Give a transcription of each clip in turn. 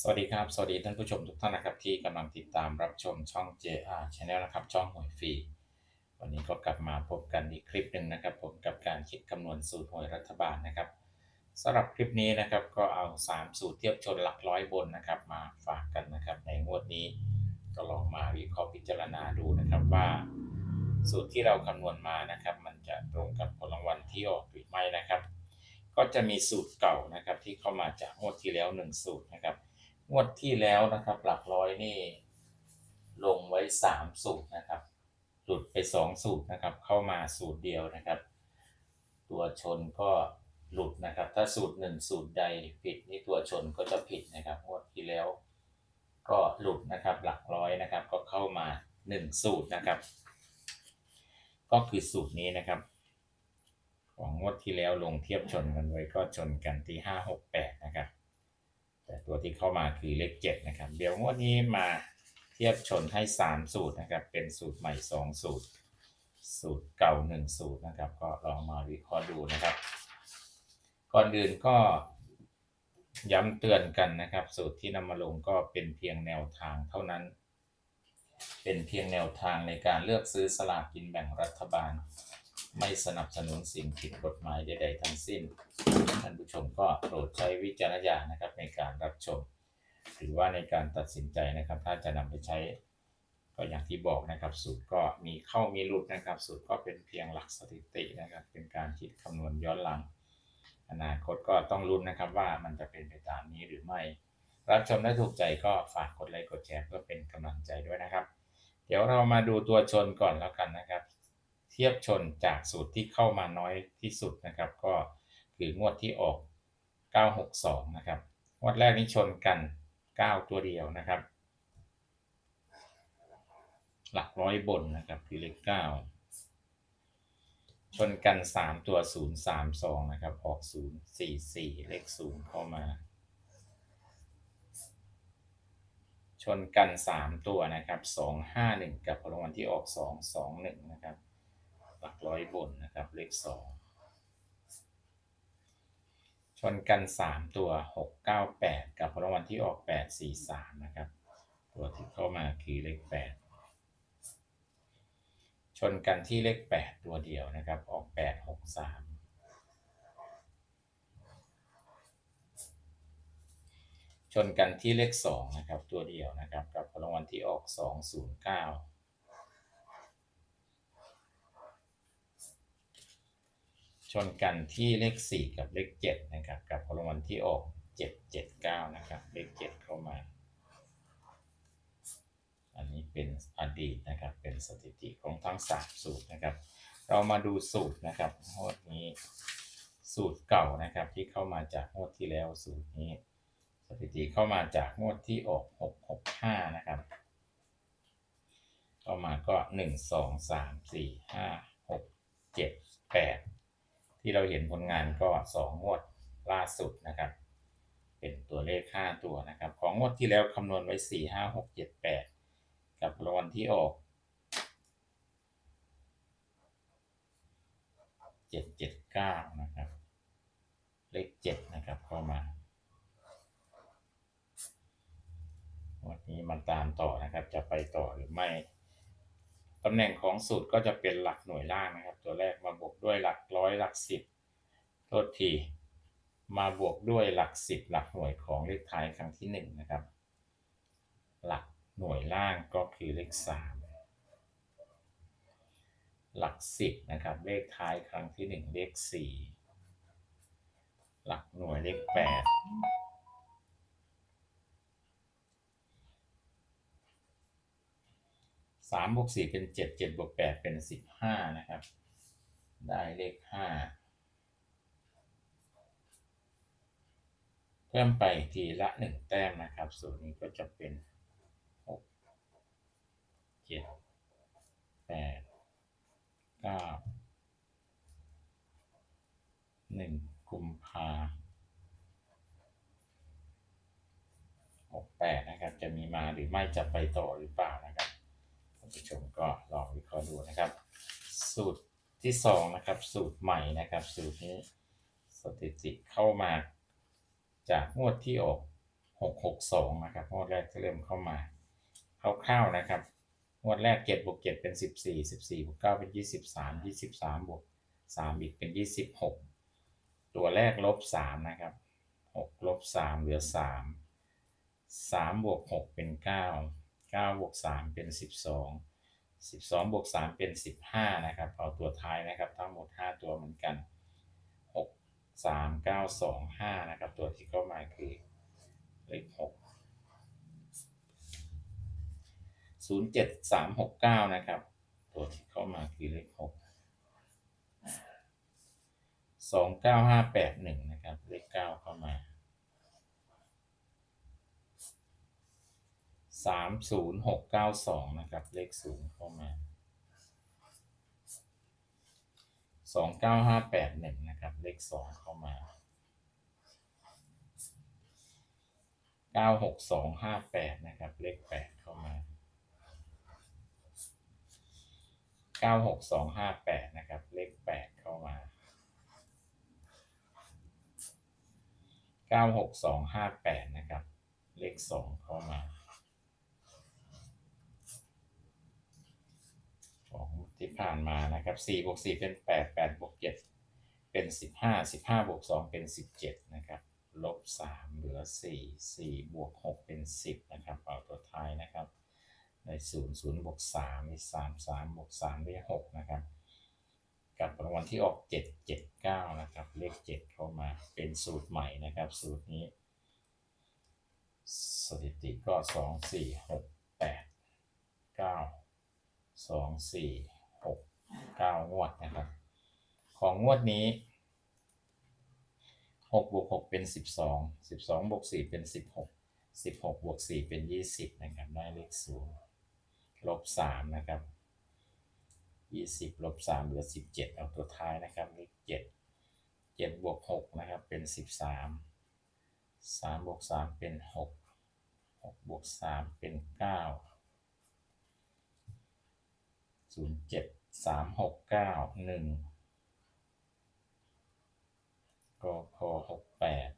สวัสดีครับ สวัสดีท่านผู้ชมทุกท่านนะครับที่กำลังติดตามรับชมช่อง JR Channel นะครับ ช่องหวยฟรี วันนี้ก็กลับมาพบกันอีกคลิปหนึ่งนะครับ ผมกับการคิดคำนวณสูตรหวยรัฐบาลนะครับสำหรับคลิปนี้นะครับก็เอา 3 สูตรเทียบชนหลักร้อยบนนะครับ มาฝากกันนะครับในงวดนี้ก็ลองมาวิเคราะห์พิจารณาดูนะครับว่า สูตรที่เราคำนวณมานะครับ มันจะตรงกับผลรางวัลที่ออกหรือไม่นะครับ ก็จะมีสูตรเก่านะครับที่เข้ามาจากงวดที่แล้ว 1 สูตรนะครับ งวดที่แล้วนะครับ หลักร้อยนี่ ลงไว้3สูตรนะครับ หลุดไป2สูตรนะครับ เข้ามาสูตรเดียวนะครับ ตัวชนก็หลุดนะครับ ถ้าสูตร1สูตรใดผิดนี่ตัวชนก็จะผิดนะครับงวดที่แล้ว ก็หลุดนะครับ หลักร้อยนะครับ ก็เข้ามา1สูตรนะครับ ก็คือสูตรนี้นะครับ ของงวดที่แล้วลงเทียบชนกันไว้ก็ชนกันที่5 6 8นะครับ แต่ตัวที่เข้ามาคือเลข7นะครับ เดี๋ยวงวดนี้มาเทียบชนให้ 3 สูตรนะครับ เป็นสูตรใหม่ 2 สูตร สูตรเก่า 1 สูตรนะครับ ก็ลองมาวิเคราะห์ดูนะครับ ก่อนอื่นก็ย้ำเตือนกันนะครับ สูตรที่นำมาลงก็เป็นเพียงแนวทางเท่านั้น เป็นเพียงแนวทางในการเลือกซื้อสลากกินแบ่งรัฐบาล ไม่สนับสนุนสิ่งผิดกฎหมายใดๆทั้งสิ้น ท่านผู้ชมก็โปรดใช้วิจารณญาณนะครับในการรับชม หรือว่าในการตัดสินใจนะครับ ถ้าจะนำไปใช้ ก็อย่างที่บอกนะครับ สูตรก็มีเข้ามีหลุดนะครับ สูตรก็เป็นเพียงหลักสถิตินะครับ เป็นการคิดคำนวณย้อนหลัง อนาคตก็ต้องลุ้นนะครับว่ามันจะเป็นไปตามนี้หรือไม่ รับชมได้ถูกใจก็ฝากกดไลค์กดแชร์เพื่อเป็นกำลังใจด้วยนะครับ เดี๋ยวเรามาดูตัวชนก่อนแล้วกันนะครับ เทียบชนจากสูตรที่เข้ามาน้อยที่สุดนะครับ ก็คืองวดที่ออก 962 นะครับ งวดแรกนี้ชนกัน 9 ตัวเดียวนะครับ หลักร้อยบนนะครับคือเลข9ชนกัน 3 ตัว 032 นะครับ ออก 044 เลข 0 เข้ามา ชนกัน 3 ตัวนะครับ 251 กับรางวัลที่ออก 221 นะครับ หลักร้อยบนนะครับ เลข2ชนกัน 3 ตัว 698 กับรางวัลที่ออก 843 นะครับ ตัวที่เข้ามาคือเลข 8 ชนกันที่เลข 8 ตัวเดียวนะครับ ออก 863 ชนกันที่เลข 2 นะครับ ตัวเดียวนะครับ กับรางวัลที่ออก 209 นกันที่เลข 4 กับเลข 7 นะครับ กับรางวัลที่ออก 779 นะครับ เลข 7 เข้ามา อันนี้เป็นอดีตนะครับ เป็นสถิติของทั้ง 3 สูตรนะครับ เรามาดูสูตรนะครับงวดนี้สูตรเก่านะครับที่เข้ามาจากงวดที่แล้วสูตรนี้ สถิติเข้ามาจากงวดที่ออก 665 นะครับเข้ามาก็ 1 2 3 4 5 6 7 8 ที่เราเห็นผลงานก็2งวดล่าสุดนะครับ เป็นตัวเลข 5 ตัวนะครับ ของงวดที่แล้วคำนวณไว้ 4 5 6 7 8 กับรางวัลที่ออก 779 นะครับ เลข 7 นะครับเข้ามาวันนี้มันตามต่อนะครับ จะไปต่อหรือไม่ ตำแหน่งของสูตรก็จะเป็นหลักหน่วยล่างนะครับ ตัวแรกมาบวกด้วยหลักร้อยหลักสิบโทษที มาบวกด้วยหลักสิบหลักหน่วยของเลขท้ายครั้งที่หนึ่งนะครับ หลักหน่วยล่างก็คือเลขสามหลักสิบนะครับเลขท้ายครั้งที่หนึ่งเลขสี่หลักหน่วยเลขแปด สามบวกสี่เป็นเจ็ดเจ็ดบวกแปดเป็นสิบห้านะครับ ได้เลขห้าเพิ่มไปทีละหนึ่งแต้มนะครับส่วนนี้ก็จะเป็นหกเจ็ดแปดเก้าหนึ่งกุมภาหกแปดนะครับ จะมีมาหรือไม่จะไปต่อหรือเปล่านะานผู้ชมก็ลองวิเคราะห์ดูนะครับ สูตรที่สองนะครับ สูตรใหม่นะครับ สูตรนี้สถิติเข้ามา จากงวดที่ออกหกหกสองนะครับงวดแรกที่เริ่มเข้ามาคร่าวๆนะครับงวดแรกเจ็ดบวกเจ็ดเป็นสิบสี่สิบสี่บวกเก้าเป็นยี่สิบสามยี่สิบสามบวกสามอีกเป็นยี่สิบหกตัวแรกลบสามนะครับหกลบสามเหลือสามสามบวกหกเป็นเก้าเก้าบวกสามเป็นสิบสองสิบสองบวกสามเป็นสิบห้านะครับ เอาตัวท้ายนะครับ ทั้งหมดห้าตัวเหมือนกันหกสามเก้าสองห้านะครับ ตัวที่เข้ามาคือเลขหกศูนย์เจ็ดสามหกเก้านะครับ ตัวที่เข้ามาคือเลขหกสองเก้าห้าแปดหนึ่งนะครับ เลขเก้าเข้ามา สามศูนย์หกเก้าสองนะครับ เลขศูนย์เข้ามาสองเก้าห้าแปดหนึ่งนะครับ เลขสองเข้ามาเก้าหกสองห้าแปดนะครับ เลขแปดเข้ามาเก้าหกสองห้าแปดนะครับ เลขแปดเข้ามาเก้าหกสองห้าแปดนะครับ เลขสองเข้ามา ที่ผ่านมานะครับ4บวก4เป็น 8 8บวก7เป็น 15 15บวก2เป็น 17 นะครับ ลบ 3 เหลือ 4 4บวก6เป็น 10 นะครับเอาตัวท้ายนะครับใน0 0บวก3มี3 3บวก3ได้6นะครับ กับรางวัลที่ออก 7 7 9 นะครับ เลข 7 เข้ามาเป็นสูตรใหม่นะครับ สูตรนี้ สถิติก็ 2 4 6 8 9 2 4 หกเก้างวดนะครับ ของงวดนี้หกบวกหกเป็นสิบสองสิบสองบวกสี่เป็นสิบหกสิบหกบวกสี่เป็นยี่สิบนะครับได้เลขศูนย์ลบสามนะครับยี่สิบลบสามเหลือสิบเจ็ดเอาตัวท้ายนะครับเลขเจ็ดเจ็ดบวกหกนะครับเป็นสิบสามสามบวกสามเป็นหกหกบวกสามเป็นเก้า ศูนย์เจ็ดสามหกเก้าหนึ่งก็พอหกแปด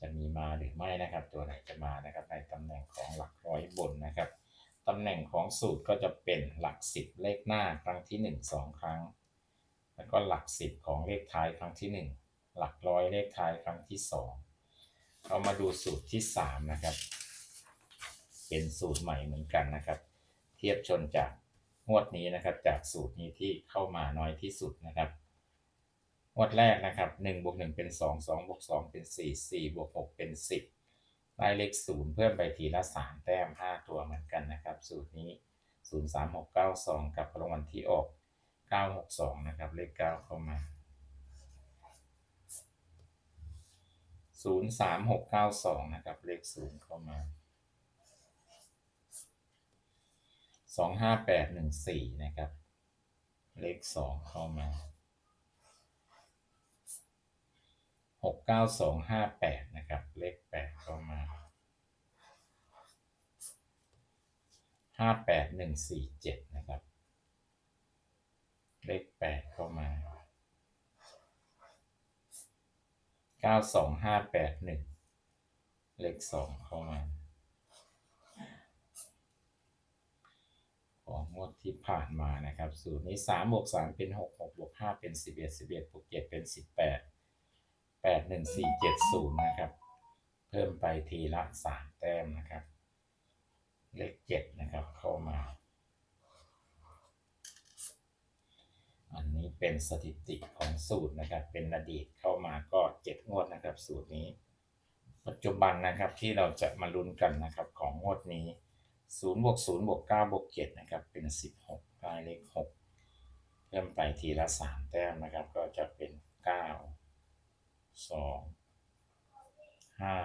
จะมีมาหรือไม่นะครับ ตัวไหนจะมานะครับในตำแหน่งของหลักร้อยบนนะครับตำแหน่งของสูตรก็จะเป็นหลักสิบเลขหน้าครั้งที่หนึ่งสองครั้ง แล้วก็หลักสิบของเลขท้ายครั้งที่หนึ่งหลักร้อยเลขท้ายครั้งที่สองเรามาดูสูตรที่สามนะครับ เป็นสูตรใหม่เหมือนกันนะครับ ทียบชนจากงวดนี้นะครับจากสูตรนี้ที่เข้ามาน้อยที่สุดนะครับงวดแรกนะครับหนึ่งบวกหนึ่งเป็นสองสองบวกสองเป็นสี่สี่บวกหกเป็นสิบได้เลขศูนย์เพิ่มไปทีละสามแต้มห้าตัวเหมือนกันนะครับ สูตรนี้ศูนย์สามหกเก้าสองกับรางวัลที่ออกเก้าหกสองนะครับ เลขเก้าเข้ามาศูนย์สามหกเก้าสองนะครับ เลขศูนย์เข้ามา สองห้าแปดหนึ่งสี่นะครับ เลขสองเข้ามาหกเก้าสองห้าแปดนะครับ เลขแปดเข้ามาห้าแปดหนึ่งสี่เจ็ดนะครับ เลขแปดเข้ามาเก้าสองห้าแปดหนึ่งเลขสองเข้ามา ของงวดที่ผ่านมานะครับ สูตรนี้สามบวกสามเป็นหกหกบวกห้าเป็นสิบเอ็ดสิบเอ็ดบวกเจ็ดเป็นสิบแปดแปดหนึ่งสี่เจ็ดศูนย์นะครับ เพิ่มไปทีละสามแต้มนะครับ เลขเจ็ดนะครับเข้ามา อันนี้เป็นสถิติของสูตรนะครับ เป็นอดีตเข้ามาก็เจ็ดงวดนะครับ สูตรนี้ ปัจจุบันนะครับที่เราจะมาลุ้นกันนะครับของงวดนี้ ศูนย์บวกศูนย์บวกเก้าบวกเจ็ดนะครับเป็นสิบหกได้เลขหกเพิ่มไปทีละสามแต้มนะครับ ก็จะเป็นเก้าสองห้า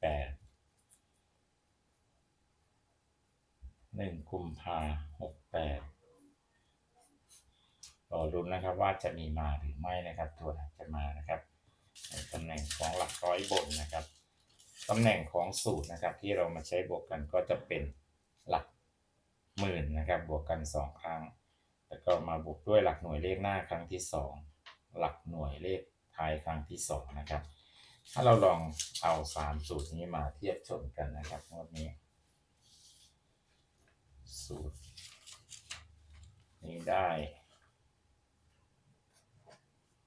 แปดหนึ่งกุมภาหกแปดรอรุ้นนะครับว่าจะมีมาหรือไม่นะครับ ตัวจะมานะครับตำแหน่งของหลักร้อยบนนะครับ ตำแหน่งของสูตรนะครับ ที่เรามาใช้บวกกันก็จะเป็นหลักหมื่นนะครับ บวกกันสองครั้ง แล้วก็มาบวกด้วยหลักหน่วยเลขหน้าครั้งที่สองหลักหน่วยเลขท้ายครั้งที่สองนะครับ ถ้าเราลองเอาสามสูตรนี้มาเทียบชนกันนะครับงวดนี้ สูตร นี้ได้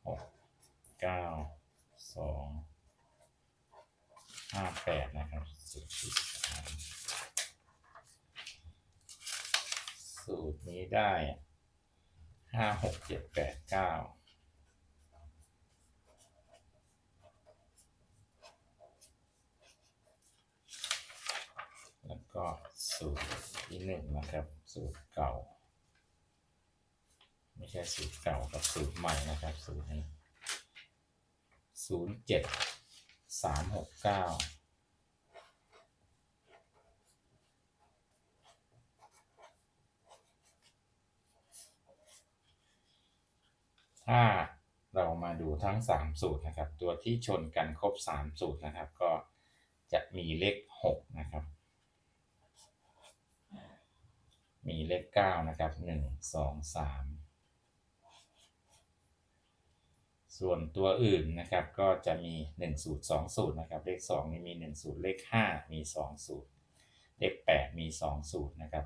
หกเก้าสอง ห้าแปดนะครับสูตรที่สามสูตรนี้ได้ห้าหกเจ็ดแปดเก้าแล้วก็สูตรที่หนึ่งนะครับ สูตรเก่า ไม่ใช่สูตรเก่ากับสูตรใหม่นะครับ สูตรนี้ศูนย์เจ็ด สามหกเก้าถ้าเรามาดูทั้งสามสูตรนะครับ ตัวที่ชนกันครบสามสูตรนะครับ ก็จะมีเลขหกนะครับ มีเลขเก้านะครับหนึ่ง ส่วนตัวอื่นนะครับก็จะมี 1 สูตร 2 สูตรนะครับ เลข 2 นี่มี 1 สูตร เลข 5 มี 2 สูตร เลข 8 มี 2 สูตรนะครับ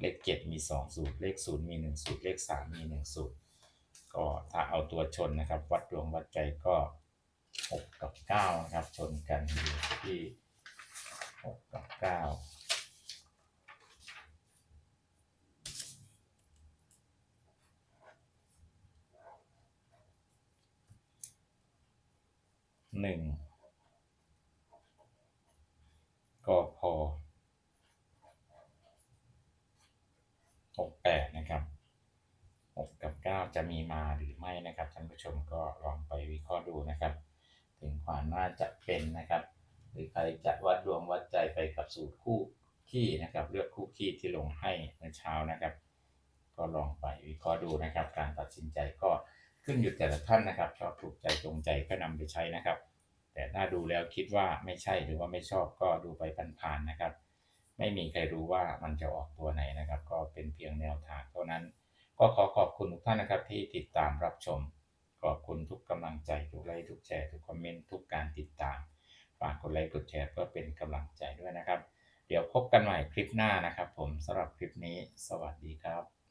เลข 7 มี 2 สูตร เลข 0 มี 1 สูตร เลข 3 มี 1 สูตร ก็ถ้าเอาตัวชนนะครับ วัดดวงวัดใจก็ 6 กับ9นะครับ ชนกันอยู่ที่ 6 กับ 9 หนึ่งก็พอหกแปดนะครับหกกับเก้าจะมีมาหรือไม่นะครับท่านผู้ชมก็ลองไปวิเคราะห์ดูนะครับ ถึงความน่าจะเป็นนะครับ หรือใครจะวัดดวงวัดใจไปกับสูตรคู่ขี้นะครับ เลือกคู่ขี้ที่ลงให้เมื่อเช้านะครับ ก็ลองไปวิเคราะห์ดูนะครับ การตัดสินใจก็ ขึ้นอยู่แต่ละท่านนะครับ ชอบถูกใจตรงใจก็นำไปใช้นะครับ แต่ถ้าดูแล้วคิดว่าไม่ใช่หรือว่าไม่ชอบก็ดูไปผ่านๆนะครับ ไม่มีใครรู้ว่ามันจะออกตัวไหนนะครับ ก็เป็นเพียงแนวทางเท่านั้น ก็ขอขอบคุณทุกท่านนะครับ ที่ติดตามรับชม ขอบคุณทุกกำลังใจทุกไลค์ทุกแชร์ทุกคอมเมนต์ทุกการติดตามฝากกดไลค์กดแชร์เพื่อเป็นกำลังใจด้วยนะครับ เดี๋ยวพบกันใหม่คลิปหน้านะครับ ผมสำหรับคลิปนี้ สวัสดีครับ